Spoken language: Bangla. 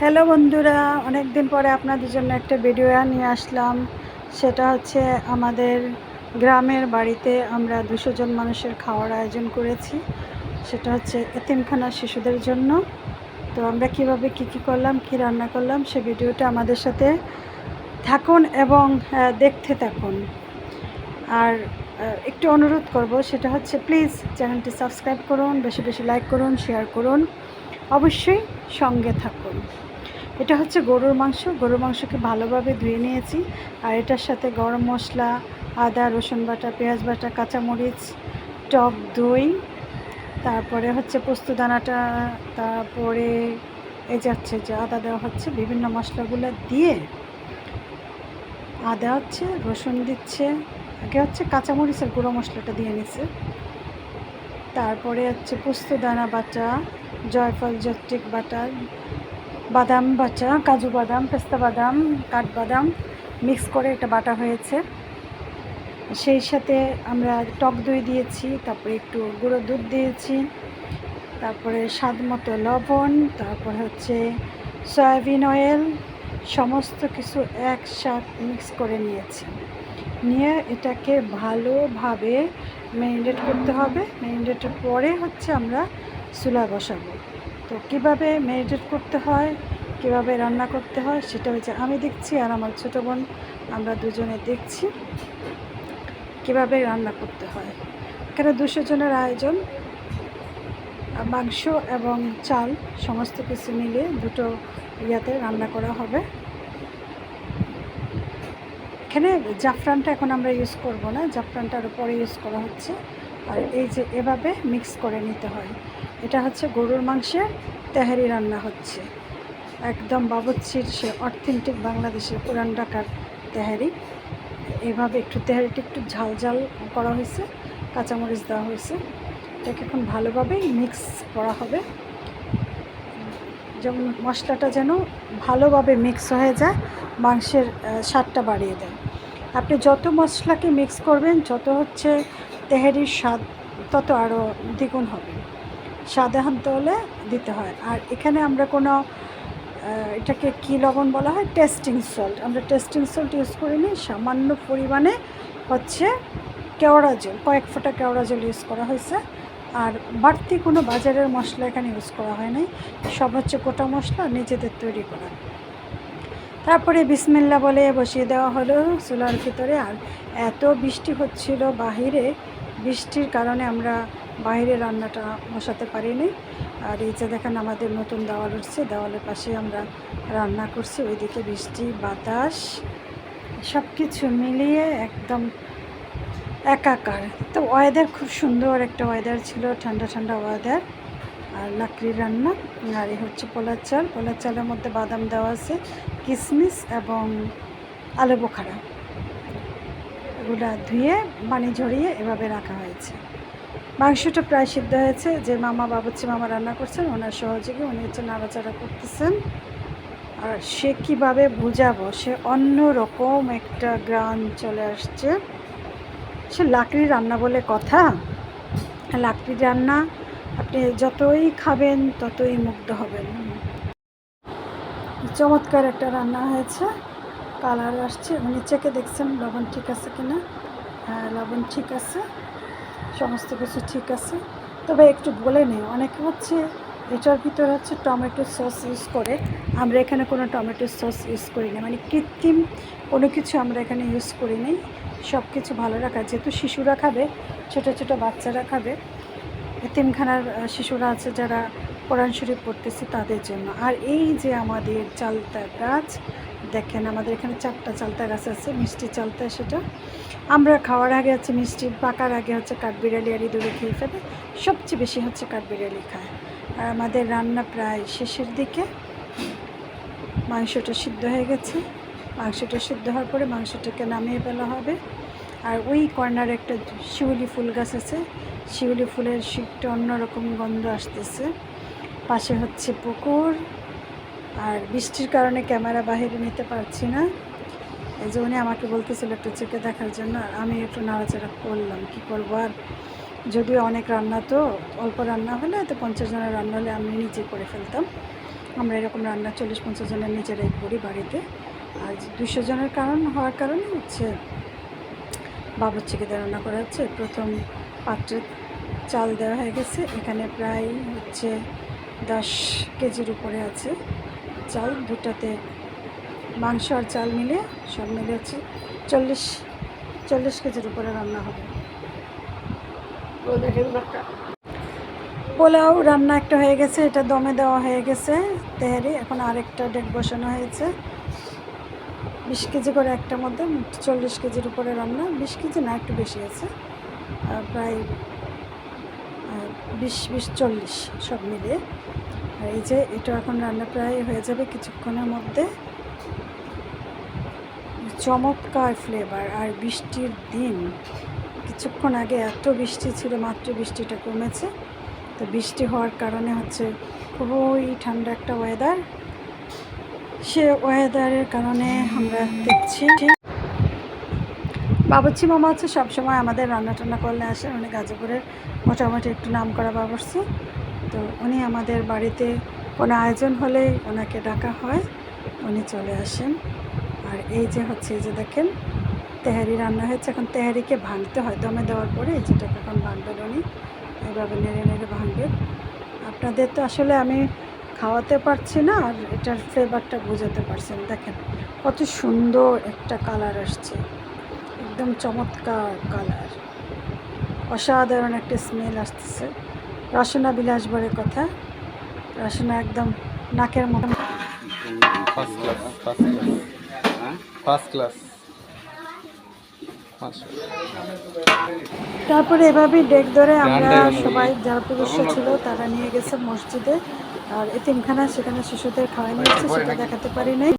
হ্যালো বন্ধুরা অনেক দিন পরে আপনাদের জন্য একটা ভিডিও নিয়ে আসলাম। সেটা হচ্ছে আমাদের গ্রামের বাড়িতে আমরা দুশো জন মানুষের খাওয়ার আয়োজন করেছি। সেটা হচ্ছে এতিমখানা শিশুদের জন্য। তো আমরা কীভাবে কি কি করলাম, কি রান্না করলাম, সে ভিডিওটা আমাদের সাথে থাকুন এবং দেখতে থাকুন। আর একটু অনুরোধ করব, সেটা হচ্ছে প্লিজ চ্যানেলটি সাবস্ক্রাইব করুন, বেশি বেশি লাইক করুন শেয়ার করুন। অবশ্যই সঙ্গে থাকুন। এটা হচ্ছে গরুর মাংস। গরুর মাংসকে ভালোভাবে ধুয়ে নিয়েছি। আর এটার সাথে গরম মশলা, আদা, রসুন বাটা, পেঁয়াজ বাটা, কাঁচামরিচ, টক দই, তারপরে হচ্ছে পোস্ত দানাটা, তারপরে এই যাচ্ছে যে আদা দেওয়া হচ্ছে, বিভিন্ন মশলাগুলো দিয়ে আদা হচ্ছে, রসুন দিচ্ছে, আগে হচ্ছে কাঁচামরিচের গুঁড়ো মশলাটা দিয়ে নিছে। তারপরে হচ্ছে পোস্ত দানা বাটা, জয়ফল, জয়ত্রিক বাটা বাদাম বাটা কাজু বাদাম, পেস্তা বাদাম কাঠবাদাম মিক্স করে এটা বাটা হয়েছে। সেই সাথে আমরা টক দই দিয়েছি, তারপরে একটু গুঁড়ো দুধ দিয়েছি, তারপরে স্বাদ মতো লবণ, তারপর হচ্ছে সয়াবিন অয়েল, সমস্ত কিছু একসাথ মিক্স করে নিয়েছি। নিয়ে এটাকে ভালোভাবে ম্যারিনেট করতে হবে। ম্যারিনেটের পরে হচ্ছে আমরা চুলা বসাবো। তো কীভাবে ম্যারিনেট করতে হয়, কীভাবে রান্না করতে হয় সেটা হচ্ছে আমি দেখছি আর আমার ছোটো বোন, আমরা দুজনে দেখছি কীভাবে রান্না করতে হয়। এখানে দুশো জনের আয়োজন, মাংস এবং চাল সমস্ত কিছু মিলিয়ে দুটো ইয়াতে রান্না করা হবে। এখানে জাফরানটা এখন আমরা ইউজ করব না, জাফরানটার উপরে ইউজ করা হচ্ছে। আর এই যে এভাবে মিক্স করে নিতে হয়। এটা হচ্ছে গরুর মাংসের তেহারি রান্না হচ্ছে। একদম বাবুচ্ছির সে অথেন্টিক বাংলাদেশের পুরান ঢাকার তেহারি। এভাবে একটু তেহারিটা একটু ঝাল ঝাল করা হয়েছে, কাঁচামরিচ দেওয়া হয়েছে। এটাকে এখন ভালোভাবে মিক্স করা হবে। যেমন মশলাটা যেন ভালোভাবে মিক্স হয়ে যায়, মাংসের স্বাদটা বাড়িয়ে দেয়। আপনি যত মশলাকে মিক্স করবেন, যত হচ্ছে তেহারির স্বাদ তত আরও দ্বিগুণ হবে। আনতে হলে দিতে হয়। আর এখানে আমরা কোনো এটাকে কী লবণ বলা হয়? টেস্টিং সল্ট আমরা টেস্টিং সল্ট ইউজ করিনি। সামান্য পরিমাণে হচ্ছে কেওড়া জল কয়েক ফোঁটা কেওড়া জল ইউজ করা হয়েছে। আর বাড়তি কোনো বাজারের মশলা এখানে ইউজ করা হয় নাই। সব হচ্ছে গোটা মশলা নিজেদের তৈরি করা। তারপরে বিসমিল্লা বলে বসিয়ে দেওয়া হলো চুলার ভিতরে। আর এত বৃষ্টি হচ্ছিল বাহিরে। বৃষ্টির কারণে আমরা বাইরে রান্নাটা বসাতে পারিনি। আর এই যে দেখেন আমাদের নতুন দেওয়াল উঠছে, দেওয়ালের পাশে আমরা রান্না করছি। ওইদিকে বৃষ্টি, বাতাস সব কিছু মিলিয়ে একদম একাকার। তো ওয়েদার খুব সুন্দর একটা ওয়েদার ছিল, ঠান্ডা ঠান্ডা ওয়েদার আর লাকড়ির রান্না, আর এই হচ্ছে পোলার চাল। পোলার চালের মধ্যে বাদাম দেওয়া আছে কিশমিশ এবং আলু বোখারা। এগুলো ধুয়ে, পানি ঝরিয়ে এভাবে রাখা হয়েছে। মাংসটা প্রায় সিদ্ধ হয়েছে। যে মামা বাবুচ্চি মামা রান্না করছেন, ওনার সহযোগী, উনি হচ্ছে নাড়াচাড়া করতেছেন। আর সে কীভাবে বোঝাবো? সে অন্য রকম একটা গ্রান চলে আসছে। সে লাকড়ি রান্না বলে কথা। লাকড়ি রান্না আপনি যতই খাবেন, ততই মুগ্ধ হবেন। চমৎকার একটা রান্না হয়েছে। কালার আসছে। উনি চেকে দেখছেন, লবণ ঠিক আছে কিনা? হ্যাঁ লবণ ঠিক আছে। সমস্ত কিছু ঠিক আছে। তবে একটু বলে নেই অনেকে হচ্ছে এটার ভিতরে হচ্ছে টমেটো সস ইউজ করে। আমরা এখানে কোনো টমেটো সস ইউজ করি না। মানে কৃত্রিম কোনো কিছু আমরা এখানে ইউজ করি নাই। সব কিছু ভালো রাখা। যেহেতু শিশুরা খাবে, ছোটো ছোটো বাচ্চারা খাবে, এতিমখানার শিশুরা আছে যারা কোরআন শরীফ পড়তেছে তাদের জন্য। আর এই যে আমাদের চালতা গাছ দেখেন, আমাদের এখানে চারটা চালতা গাছ আছে, মিষ্টি চালতা সেটা। আমরা খাওয়ার আগে হচ্ছে মিষ্টি, পাকার আগে হচ্ছে কাঠবিড়ালি আর ইঁদুরে খেয়ে ফেলে। সবচেয়ে বেশি হচ্ছে কাঠবিড়ালি খায়। আর আমাদের রান্না প্রায় শেষের দিকে। মাংসটা সিদ্ধ হয়ে গেছে। মাংসটা সিদ্ধ হওয়ার পরে মাংসটাকে নামিয়ে ফেলা হবে। আর ওই কর্নারে একটা শিউলি ফুল গাছ আছে। শিউলি ফুলের একটা অন্যরকম গন্ধ আসতেছে। পাশে হচ্ছে পুকুর। আর বৃষ্টির কারণে ক্যামেরা বাইরে নিতে পারছি না। এই যে উনি আমাকে বলতেছিল একটু চেকে দেখার জন্য, আমি একটু নাড়াচাড়া করলাম, কি করব আর? যদিও অনেক রান্না তো, অল্প রান্না হলে তো পঞ্চাশ জনের রান্না হলে আমি নিজে করে ফেলতাম। আমরা এরকম রান্না চল্লিশ পঞ্চাশ জনের নিজেরাই করি বাড়িতে। আর দুশো জনের কারণ হওয়ার কারণে হচ্ছে দিয়ে রান্না করা হচ্ছে। প্রথম পাত্রে চাল দেওয়া হয়ে গেছে। এখানে প্রায় হচ্ছে দশ কেজির উপরে আছে। চাল দুটাতে মাংস আর চাল মিলে সব মিলে হচ্ছে চল্লিশ চল্লিশ কেজির উপরে রান্না হবে। পোলাও রান্না একটা হয়ে গেছে এটা দমে দেওয়া হয়ে গেছে তেহারি। এখন আরেকটা ডেক বসানো হয়েছে। বিশ কেজি করে একটার মধ্যে চল্লিশ কেজির উপরে রান্না। বিশ কেজি না একটু বেশি আছে। প্রায় বিশ বিশ চল্লিশ সব মিলিয়ে। এই যে এটা এখন রান্না প্রায় হয়ে যাবে কিছুক্ষণের মধ্যে। চমৎকার ফ্লেভার আর বৃষ্টির দিন। কিছুক্ষণ আগে এত বৃষ্টি ছিল, মাত্র বৃষ্টিটা কমেছে। তো বৃষ্টি হওয়ার কারণে হচ্ছে খুবই ঠান্ডা একটা ওয়েদার সে ওয়েদারের কারণে আমরা দেখছি বাবুর্চি মামা হচ্ছে সবসময় আমাদের রান্না টান্না করলে আসেন। উনি গাজীপুরের মোটামুটি একটু নাম করা বাবুর্চি। তো উনি আমাদের বাড়িতে কোনো আয়োজন হলেই ওনাকে ডাকা হয়, উনি চলে আসেন। আর এই যে হচ্ছে, এই যে দেখেন, তেহারি রান্না হয়েছে। এখন তেহারিকে ভাঙতে হয়, দমে দেওয়ার পরে এই যেটাকে এখন ভাঙবেন উনি এইভাবে নেড়ে নেড়ে ভাঙবেন। আপনাদের তো আসলে আমি খাওয়াতে পারছি না, আর এটার ফ্লেভারটা বোঝাতে পারছেন দেখেন, কত সুন্দর একটা কালার আসছে। একদম চমৎকার কালার। অসাধারণ একটা স্মেল আসতেছে। রসনা বিলাস বলে কথা। রসনা একদম নাকের মতন ফার্স্ট ক্লাস ফার্স্ট ক্লাস তারপরে এভাবেই ডেক ধরে আমরা সবাই যারা পুরুষ ছিল তারা নিয়ে গেছে মসজিদে। আর এতিমখানা সেখানে শিশুদের খাওয়াই নিয়েছে সেটা দেখাতে পারি নাই।